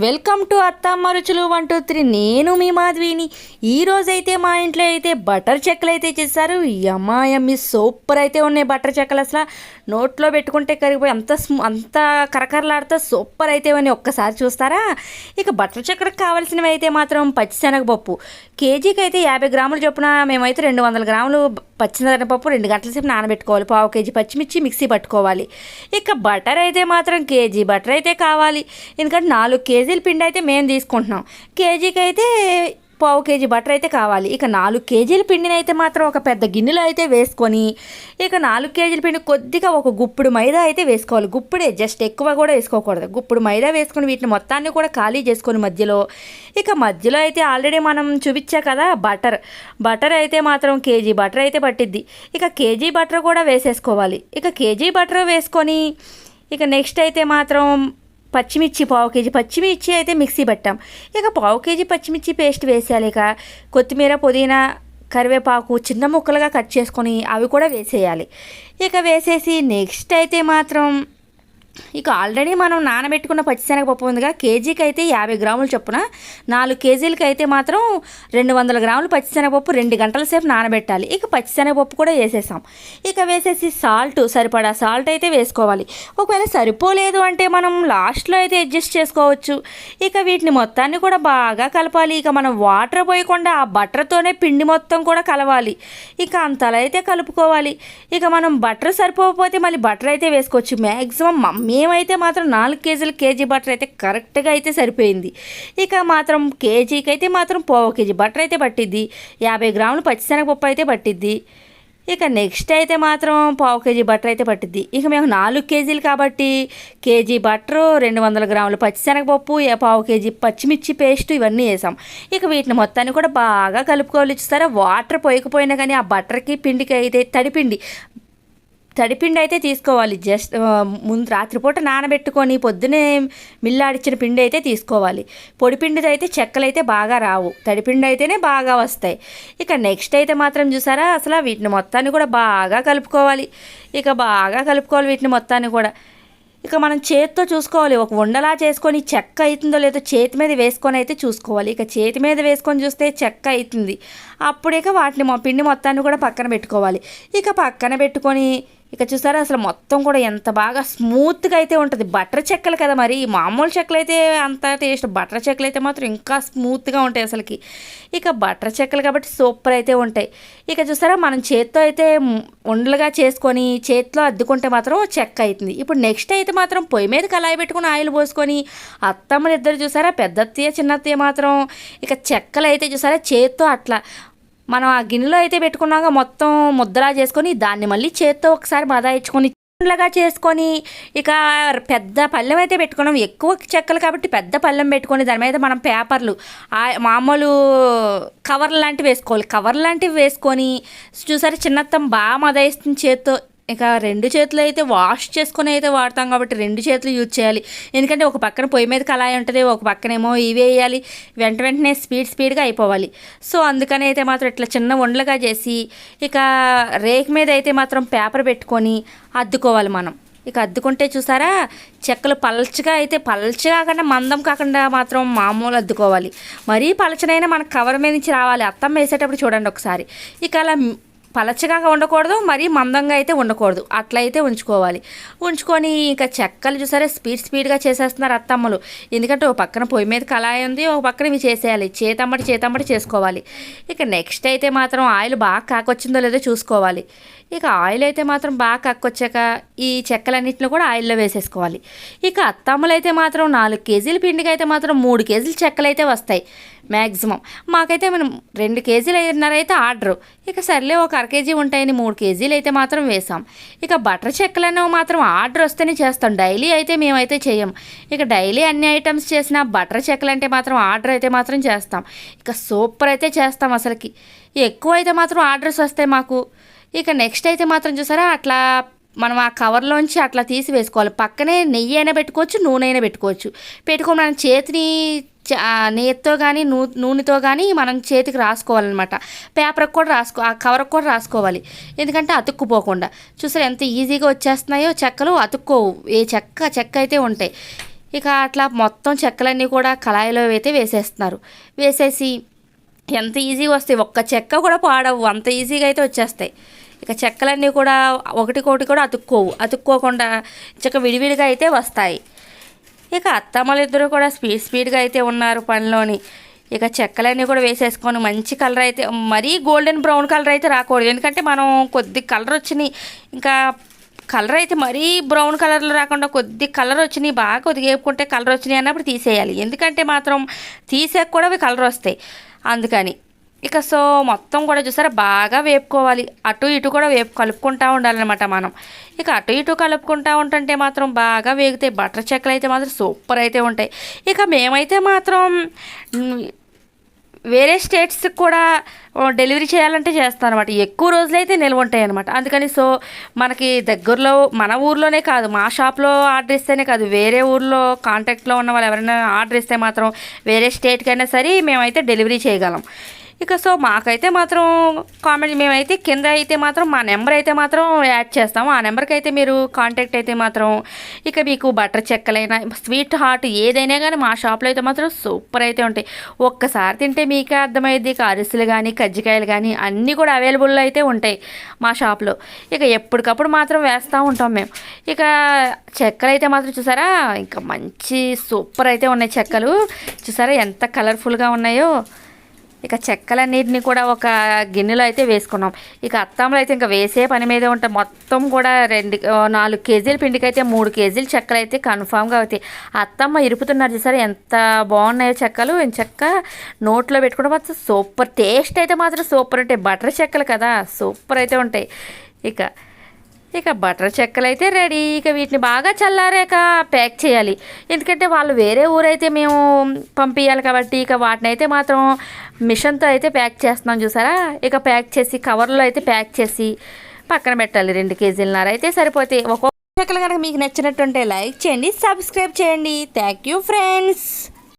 Welcome to అత్తమ్మ రుచులు one two three నేను మీ మాధవిని. ఈరోజైతే మా ఇంట్లో అయితే బటర్ చెక్కలు అయితే చేశారు. యమ్మాయమ్మి సూపర్ అయితే ఉన్నాయి బటర్ చెక్కలు అసలు. నోట్లో పెట్టుకుంటే కరిగిపోయి అంత స్మూ అంత కరకరలాడితే సూపర్ అయితే ఒక్కసారి చూస్తారా? ఇక బటర్ చక్కెరకు కావాల్సినవి అయితే మాత్రం పచ్చిశనగపప్పు. కేజీకి అయితే యాభై గ్రాములు చొప్పున మేమైతే రెండు వందల గ్రాములు పచ్చిశనగపప్పు రెండు గంటల సేపు నానబెట్టుకోవాలి. పావు కేజీ పచ్చిమిర్చి మిక్సీ పట్టుకోవాలి. ఇక బటర్ అయితే మాత్రం కేజీ బటర్ అయితే కావాలి. ఎందుకంటే నాలుగు కేజీల పిండి అయితే మేము తీసుకుంటున్నాం. కేజీకి అయితే పావు కేజీ బటర్ అయితే కావాలి. ఇక నాలుగు కేజీల పిండిని అయితే మాత్రం ఒక పెద్ద గిన్నెలో అయితే వేసుకొని ఇక నాలుగు కేజీల పిండి కొద్దిగా ఒక గుప్పుడు మైదా అయితే వేసుకోవాలి. గుప్పుడే జస్ట్ ఎక్కువ కూడా వేసుకోకూడదు. గుప్పుడు మైదా వేసుకొని వీటిని మొత్తాన్ని కూడా ఖాళీ చేసుకొని మధ్యలో ఇక మధ్యలో అయితే ఆల్రెడీ మనం చూపించా కదా బటర్. బటర్ అయితే మాత్రం కేజీ బటర్ అయితే పట్టిద్ది. ఇక కేజీ బటర్ కూడా వేసేసుకోవాలి. ఇక కేజీ బటర్ వేసుకొని ఇక నెక్స్ట్ అయితే మాత్రం పచ్చిమిర్చి పావు కేజీ. పచ్చిమిర్చి అయితే మిక్సీ పెట్టాం. ఇక పావు కేజీ పచ్చిమిర్చి పేస్ట్ వేసేయాలి ఇక. కొత్తిమీర పుదీనా కరివేపాకు చిన్న ముక్కలుగా కట్ చేసుకొని అవి కూడా వేసేయాలి. ఇక వేసేసి నెక్స్ట్ అయితే మాత్రం ఇక ఆల్రెడీ మనం నానబెట్టుకున్న పచ్చిశనగపప్పు ఉందిగా. కేజీకి అయితే యాభై గ్రాములు చొప్పున. నాలుగు కేజీలకి అయితే మాత్రం రెండు వందల గ్రాములు పచ్చిశనగపప్పు రెండు గంటల సేపు నానబెట్టాలి. ఇక పచ్చిశనగపప్పు కూడా వేసేసాం. ఇక వేసేసి సాల్ట్ సరిపడా సాల్ట్ అయితే వేసుకోవాలి. ఒకవేళ సరిపోలేదు అంటే మనం లాస్ట్లో అయితే అడ్జస్ట్ చేసుకోవచ్చు. ఇక వీటిని మొత్తాన్ని కూడా బాగా కలపాలి. ఇక మనం వాటర్ పోయకుండా ఆ బటర్తోనే పిండి మొత్తం కూడా కలవాలి. ఇక అంతలా అయితే కలుపుకోవాలి. ఇక మనం బటర్ సరిపోకపోతే మళ్ళీ బటర్ అయితే వేసుకోవచ్చు. మ్యాక్సిమం మేమైతే మాత్రం నాలుగు కేజీలు కేజీ బటర్ అయితే కరెక్ట్గా అయితే సరిపోయింది. ఇక మాత్రం కేజీకి అయితే మాత్రం పావు కేజీ బటర్ అయితే పట్టిద్ది. యాభై గ్రాములు పచ్చిశనగపప్పు అయితే పట్టిద్ది. ఇక నెక్స్ట్ అయితే మాత్రం పావు కేజీ బటర్ అయితే పట్టిద్ది. ఇక మేము నాలుగు కేజీలు కాబట్టి కేజీ బటర్ రెండు వందల గ్రాములు పచ్చిశనగపప్పు పావు కేజీ పచ్చిమిర్చి పేస్ట్ ఇవన్నీ వేసాం. ఇక వీటిని మొత్తాన్ని కూడా బాగా కలుపుకోవాలి. చూస్తారా? వాటర్ పోయకపోయినా కానీ ఆ బటర్కి పిండికి అయితే తడిపిండి తడిపిండి అయితే తీసుకోవాలి. జస్ట్ ముందు రాత్రిపూట నానబెట్టుకొని పొద్దునే మిల్లాడిచ్చిన పిండి అయితే తీసుకోవాలి. పొడిపిండిది అయితే చెక్కలు అయితే బాగా రావు. తడిపిండి అయితేనే బాగా వస్తాయి. ఇక నెక్స్ట్ అయితే మాత్రం చూసారా అసలు వీటిని మొత్తాన్ని కూడా బాగా కలుపుకోవాలి. ఇక బాగా కలుపుకోవాలి వీటిని మొత్తాన్ని కూడా. ఇక మనం చేతితో చూసుకోవాలి. ఒక ఉండలా చేసుకొని చెక్క అవుతుందో లేదో చేతి మీద వేసుకొని అయితే చూసుకోవాలి. ఇక చేతి మీద వేసుకొని చూస్తే చెక్క అవుతుంది. అప్పుడిక వాటిని పిండి మొత్తాన్ని కూడా పక్కన పెట్టుకోవాలి. ఇక పక్కన పెట్టుకొని ఇక చూసారా అసలు మొత్తం కూడా ఎంత బాగా స్మూత్గా అయితే ఉంటుంది. బటర్ చెక్కలు కదా మరి. మామూలు చెక్కలు అయితే అంత టేస్ట్ బటర్ చెక్కలు అయితే మాత్రం ఇంకా స్మూత్గా ఉంటాయి అసలుకి. ఇక బటర్ చెక్కలు కాబట్టి సూపర్ అయితే ఉంటాయి. ఇక చూసారా మనం చేత్తో అయితే ఉండలుగా చేసుకొని చేతిలో అద్దుకుంటే మాత్రం చెక్క అవుతుంది ఇప్పుడు నెక్స్ట్ అయితే మాత్రం పొయ్యి మీద కళాయి పెట్టుకుని ఆయిల్ పోసుకొని అత్తమ్మలు ఇద్దరు చూసారా పెద్ద అత్తయ్య చిన్న అత్తయ్య మాత్రం ఇక చెక్కలు అయితే చూసారా చేత్తో అట్లా మనం ఆ గిన్నెలో అయితే పెట్టుకున్నాక మొత్తం ముద్దలా చేసుకొని దాన్ని మళ్ళీ చేత్తో ఒకసారి మదాయించుకొని చిన్నగా చేసుకొని ఇక పెద్ద పళ్ళెం అయితే పెట్టుకున్నాం. ఎక్కువ చెక్కలు కాబట్టి పెద్ద పళ్ళెం పెట్టుకొని దాని మీద మనం పేపర్లు మామూలు కవర్ లాంటివి వేసుకోవాలి. కవర్ లాంటివి వేసుకొని చూసారి చిన్నత్తం బాగా మదాయిస్తుంది చేత్తో. ఇక రెండు చేతులు అయితే వాష్ చేసుకొని అయితే వాడతాం కాబట్టి రెండు చేతులు యూజ్ చేయాలి. ఎందుకంటే ఒక పక్కన పొయ్యి మీద కళాయి ఉంటుంది ఒక పక్కనేమో ఇవి వేయాలి. వెంట వెంటనే స్పీడ్ స్పీడ్గా అయిపోవాలి. సో అందుకని అయితే మాత్రం ఇట్లా చిన్న ఉండలుగా చేసి ఇక రేక్ మీద అయితే మాత్రం పేపర్ పెట్టుకొని అద్దుకోవాలి మనం. ఇక అద్దుకుంటే చూసారా చెక్కలు పలచగా అయితే పలచగా కాకుండా మందం కాకుండా మాత్రం మామూలు అద్దుకోవాలి. మరీ పలచనైనా మన కవర్ మీద నుంచి రావాలి. అత్తం వేసేటప్పుడు చూడండి ఒకసారి. ఇక అలా పలచగా ఉండకూడదు మరీ మందంగా అయితే ఉండకూడదు. అట్లా అయితే ఉంచుకోవాలి. ఉంచుకొని ఇంకా చెక్కలు చూసారే? స్పీడ్ స్పీడ్గా చేసేస్తున్నారు అత్తమ్మలు. ఎందుకంటే ఒక పక్కన పొయ్యి మీద కళాయి ఉంది ఒక పక్కన ఇవి చేసేయాలి. చేతమ్మటి చేతమ్మటి చేసుకోవాలి. ఇక నెక్స్ట్ అయితే మాత్రం ఆయిల్ బాగా కాకొచ్చిందో లేదో చూసుకోవాలి. ఇక ఆయిల్ అయితే మాత్రం బాగా కక్కొచ్చాక ఈ చెక్కలన్నింటిని కూడా ఆయిల్లో వేసేసుకోవాలి. ఇక అత్తమ్మలు అయితే మాత్రం నాలుగు కేజీల పిండికి అయితే మాత్రం మూడు కేజీల చెక్కలు అయితే వస్తాయి. మ్యాక్సిమం మాకైతే మనం రెండు కేజీలు అయినారు అయితే ఆర్డర్. ఇక సర్లే ఒక అర కేజీ ఉంటాయని మూడు కేజీలు అయితే మాత్రం వేసాం ఇక బటర్ చెక్కలు అనేవి మాత్రం ఆర్డర్ వస్తేనే చేస్తాం. డైలీ అయితే మేమైతే చేయం. ఇక డైలీ అన్ని ఐటమ్స్ చేసిన బటర్ చెక్కలు అంటే మాత్రం ఆర్డర్ అయితే మాత్రం చేస్తాం. ఇక సూపర్ అయితే చేస్తాం అసలుకి. ఎక్కువ అయితే మాత్రం ఆర్డర్స్ వస్తాయి మాకు. ఇక నెక్స్ట్ అయితే మాత్రం చూసారా అట్లా మనం ఆ కవర్లోంచి అట్లా తీసి వేసుకోవాలి. పక్కనే నెయ్యి అయినా పెట్టుకోవచ్చు నూనె అయినా పెట్టుకోవచ్చు. పెట్టుకొని మనం చేతిని నేతితో ఆ కానీ నూ నూనెతో కానీ మనం చేతికి రాసుకోవాలన్నమాట. పేపర్కి కూడా రాసుకో ఆ కవర్కి కూడా రాసుకోవాలి. ఎందుకంటే అతుక్కుపోకుండా. చూసారు ఎంత ఈజీగా వచ్చేస్తున్నాయో చెక్కలు అతుక్కోవు. ఏ చెక్క చెక్క అయితే ఉంటాయి. ఇక అట్లా మొత్తం చెక్కలన్నీ కూడా కళాయిలో అయితే వేసేస్తున్నారు. వేసేసి ఎంత ఈజీగా వస్తాయి. ఒక్క చెక్క కూడా పాడవు. అంత ఈజీగా అయితే వచ్చేస్తాయి. ఇక చెక్కలన్నీ కూడా ఒకటికొకటి కూడా అతుక్కోవు. అతుక్కోకుండా చక్క విడివిడిగా అయితే వస్తాయి. ఇక అత్తమ్మలు ఇద్దరు కూడా స్పీడ్ స్పీడ్గా అయితే ఉన్నారు పనిలోని. ఇక చెక్కలన్నీ కూడా వేసేసుకొని మంచి కలర్ అయితే మరీ గోల్డెన్ బ్రౌన్ కలర్ అయితే రాకూడదు. ఎందుకంటే మనం కొద్ది కలర్ వచ్చినాయి ఇంకా కలర్ అయితే మరీ బ్రౌన్ కలర్లో రాకుండా కొద్ది కలర్ వచ్చినాయి బాగా కొద్దిగా వేపుకుంటే కలర్ వచ్చినాయి అన్నప్పుడు తీసేయాలి. ఎందుకంటే మాత్రం తీసాక కూడా అవి కలర్ వస్తాయి. అందుకని ఇక సో మొత్తం కూడా చూసారా బాగా వేపుకోవాలి. అటు ఇటు కూడా వేపు కలుపుకుంటూ ఉండాలన్నమాట మనం. ఇక అటు ఇటు కలుపుకుంటూ ఉంటుంటే మాత్రం బాగా వేగుతాయి బటర్ చెక్కలు అయితే మాత్రం సూపర్ అయితే ఉంటాయి. ఇక మేమైతే మాత్రం వేరే స్టేట్స్కి కూడా డెలివరీ చేయాలంటే చేస్తాను అనమాట ఎక్కువ అయితే నిల్వ ఉంటాయి అనమాట అందుకని సో మనకి దగ్గరలో మన ఊర్లోనే కాదు మా షాప్లో ఆర్డర్ ఇస్తేనే కాదు వేరే ఊర్లో కాంటాక్ట్లో ఉన్న వాళ్ళు ఎవరైనా ఆర్డర్ ఇస్తే మాత్రం వేరే స్టేట్కైనా సరే మేమైతే డెలివరీ చేయగలం. ఇక సో మాకైతే మాత్రం కామెడీ మేమైతే కింద అయితే మాత్రం మా నెంబర్ అయితే మాత్రం యాడ్ చేస్తాము. ఆ నెంబర్కి అయితే మీరు కాంటాక్ట్ అయితే మాత్రం ఇక మీకు బటర్ చెక్కలైనా స్వీట్ హార్ట్ ఏదైనా కానీ మా షాప్లో అయితే మాత్రం సూపర్ అయితే ఉంటాయి. ఒక్కసారి తింటే మీకే అర్థమైంది ఇక అరిసెలు కానీ కజ్జికాయలు కానీ అన్నీ కూడా అవైలబుల్లో అయితే ఉంటాయి మా షాప్లో. ఇక ఎప్పటికప్పుడు మాత్రం వేస్తూ ఉంటాం మేము. ఇక చెక్కలు అయితే మాత్రం చూసారా ఇంకా మంచి సూపర్ అయితే ఉన్నాయి చెక్కలు. చూసారా ఎంత కలర్ఫుల్గా ఉన్నాయో. ఇక చెక్కలన్నిటిని కూడా ఒక గిన్నెలో అయితే వేసుకున్నాం. ఇక అత్తంలో అయితే ఇంకా వేసే పని మీదే ఉంటాయి మొత్తం కూడా రెండు నాలుగు కేజీల పిండికి అయితే మూడు కేజీల చెక్కలు అయితే కన్ఫామ్గా అవుతాయి. అత్తమ్మ ఇరుపుతున్నారు చూసారు ఎంత బాగున్నాయో చెక్కలు. చెక్క నోట్లో పెట్టుకుంటే మాత్రం సూపర్ టేస్ట్ అయితే మాత్రం సూపర్ ఉంటాయి. బటర్ చెక్కలు కదా సూపర్ అయితే ఉంటాయి. ఇక ఇక బటర్ చెక్కలు అయితే రెడీ. ఇక వీటిని బాగా చల్లారాక ప్యాక్ చేయాలి. ఎందుకంటే వాళ్ళు వేరే ఊరైతే మేము పంపించాలి కాబట్టి ఇక వాటిని అయితే మాత్రం మిషన్తో అయితే ప్యాక్ చేస్తున్నాం చూసారా? ఇక ప్యాక్ చేసి కవర్లో అయితే ప్యాక్ చేసి పక్కన పెట్టాలి రెండు కేజీలన్నర అయితే సరిపోతాయి ఒక్కొక్క చెక్కలు కనుక మీకు నచ్చినట్టుంటే లైక్ చేయండి సబ్స్క్రైబ్ చేయండి. Thank you friends.